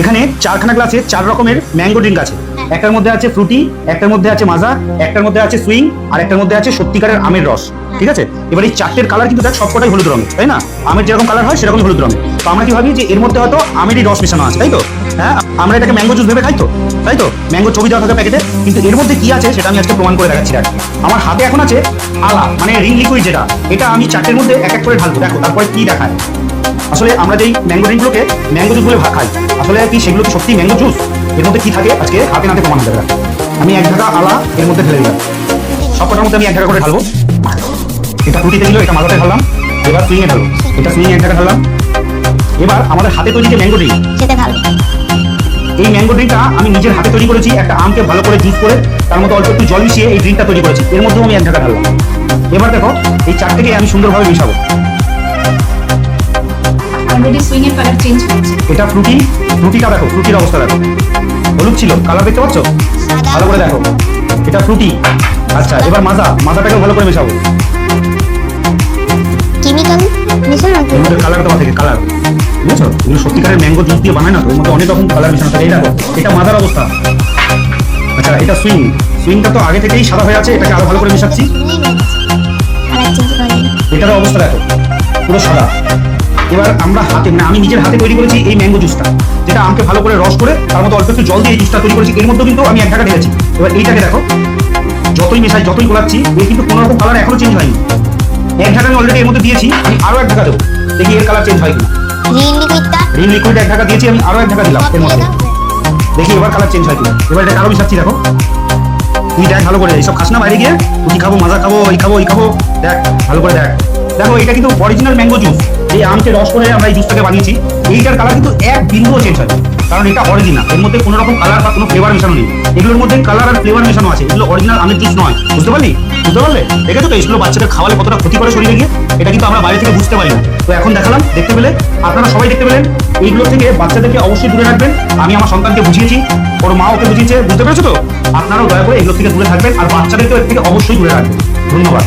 এখানে চারখানা গ্লাসে চার রকমের ম্যাঙ্গো ড্রিঙ্ক আছে। একটার মধ্যে আছে ফ্রুটি একটার মধ্যে আছে মাজা, একটার মধ্যে আছে সুইং আর একটার মধ্যে আছে সত্যিকারের আমের রস। ঠিক আছে? এবার এই চারটের কালার কিন্তু দেখ সবকটাই হলুদ রঙের, তাই না? আমের যেরকম কালার হয় সেরকম হলুদ রঙের। তো আমরা কি ভাবি যে এর মধ্যে হয়তো আমেরই রস মেশানো আছে, তাই তো? হ্যাঁ? আমরা এটাকে ম্যাঙ্গো জুস ভেবে খাই তো, তাই তো? ম্যাঙ্গো ছবি দেওয়া থাকে প্যাকেটে, কিন্তু এর মধ্যে কি আছে সেটা আমি আজকে প্রমাণ করে দেখাচ্ছি দেখ আমার হাতে এখন আছে আলা মানে রিং লিকুইড যেটা। এটা আমি চারটের মধ্যে এক এক করে ঢালবো। দেখো, তারপরে কি দেখায়? আসলে আমরা যেই ম্যাঙ্গো ড্রিঙ্কগুলোকে ম্যাঙ্গো জুস বলে খাই আসলে কি সেগুলো কি সত্যি ম্যাঙ্গো জুস এর মধ্যে কি থাকে? আজকে হাতে নাতে প্রমাণ দেবে। আমি এক ঢাকা আলা এর মধ্যে ঢেলে দিলাম। সবকটার মধ্যে আমি এক ঢাকা করে ঢালবো। এটা ফ্রুটিতে ছিল এটা মালাতে ঢাললাম। এবার সুইংয়ে ঢালবো। এটা সুইংয়ে এক ঢাকা ঢাললাম। এবার আমাদের হাতে তৈরি যে ম্যাঙ্গো ড্রিঙ্ক সেটা ভালো এই ম্যাঙ্গো ড্রিঙ্কটা আমি নিজের হাতে তৈরি করেছি একটা আমকে ভালো করে জুস করে তার মধ্যে অল্প একটু জল মিশিয়ে এই ড্রিঙ্কটা তৈরি করেছি। এর মধ্যেও আমি এক ঢাকা ঢাললাম। এবার দেখো এই চারটেকে আমি সুন্দরভাবে মিশাবো। অলরেডি সুইং এর কালার চেঞ্জ হচ্ছে এটা ফ্রুটি ফ্রুটিটা দেখো ফ্রুটির অবস্থা দেখো। হলুদ ছিল কালার দেখতে পাচ্ছ? ভালো করে দেখো। এটা ফ্রুটি আচ্ছা এবার মাজা মাজাটাকে ভালো করে মেশাবো। কেমিক্যাল মিশন নাকি এর মধ্যে কালার দেওয়া থাকে কালার বুঝছ? এগুলো সত্যিকারের ম্যাঙ্গো জুস দিয়ে বানায় না তো এর মধ্যে অনেক রকম কালার মেশানো থাকে। এই দেখো এটা মাজার অবস্থা। আচ্ছা এটা সুইং সুইংটা তো আগে থেকেই সাদা হয়ে আছে এটাকে আরও ভালো করে মেশাচ্ছি। কালার এটারও অবস্থা দেখো পুরো সাদা। এবার আমরা হাতে মানে আমি নিজের হাতে তৈরি করেছি এই ম্যাঙ্গো জুসটা যেটা আমকে ভালো করে রস করে তার মধ্যে অল্প একটু জল দিয়ে এই জুসটা তৈরি করেছি। এর মধ্যে কিন্তু আমি এক ঢাকা ঢেলেছি এবার এইটাকে দেখো যতই মেশাই যতই গোলাচ্ছি এর কিন্তু কোনো রকম কালার এখনও চেঞ্জ হয়নি। এক ঢাকা আমি অলরেডি এর মধ্যে দিয়েছি আমি আরও এক ঢাকা দেবো। দেখি এর কালার চেঞ্জ হয় কিনা। রিন লিকুইড এক ঢাকা দিয়েছি আমি আরও এক ঢাকা দিলাম এর মধ্যে। দেখি এবার কালার চেঞ্জ হয় কিনা। এবার এটা আরও মিশাচ্ছি দেখো। তুই দেখ ভালো করে এইসব খাস না বাইরে গিয়ে। তুই খাব মাজা খাব এই খাব এই খাব। দেখ ভালো করে দেখ। দেখো, এটা কিন্তু অরিজিনাল ম্যাঙ্গো জুস এই আমকে রস করে আমরা এই জুসটাকে বানিয়েছি। এইটার কালার কিন্তু এক বিন্দুও চেঞ্জ হয় কারণ এটা অরিজিনাল এর মধ্যে কোনো রকম কালার বা কোনো ফ্লেভার মেশানো নেই। এগুলোর মধ্যে কালার আর ফ্লেভার মেশানো আছে। এগুলো অরিজিনাল আমের জুস নয়। বুঝতে পারলি? বুঝতে পারলে? দেখেছ তো এইগুলো বাচ্চাদের খাওয়ালে কতটা ক্ষতি করে শরীরে গিয়ে? এটা কিন্তু আমরা বাইরে থেকে বুঝতে পারি না তো এখন দেখালাম, দেখতে পেলে? আপনারা সবাই দেখতে পেলেন। এইগুলো থেকে বাচ্চাদেরকে অবশ্যই দূরে রাখবেন। আমি আমার সন্তানকে বুঝিয়েছি। ওর মা ওকে বুঝিয়েছে। বুঝতে পেরেছ তো? আপনারাও দয়া করে এগুলো থেকে দূরে থাকবেন। আর বাচ্চাদেরকে এর থেকে অবশ্যই দূরে রাখবেন। ধন্যবাদ।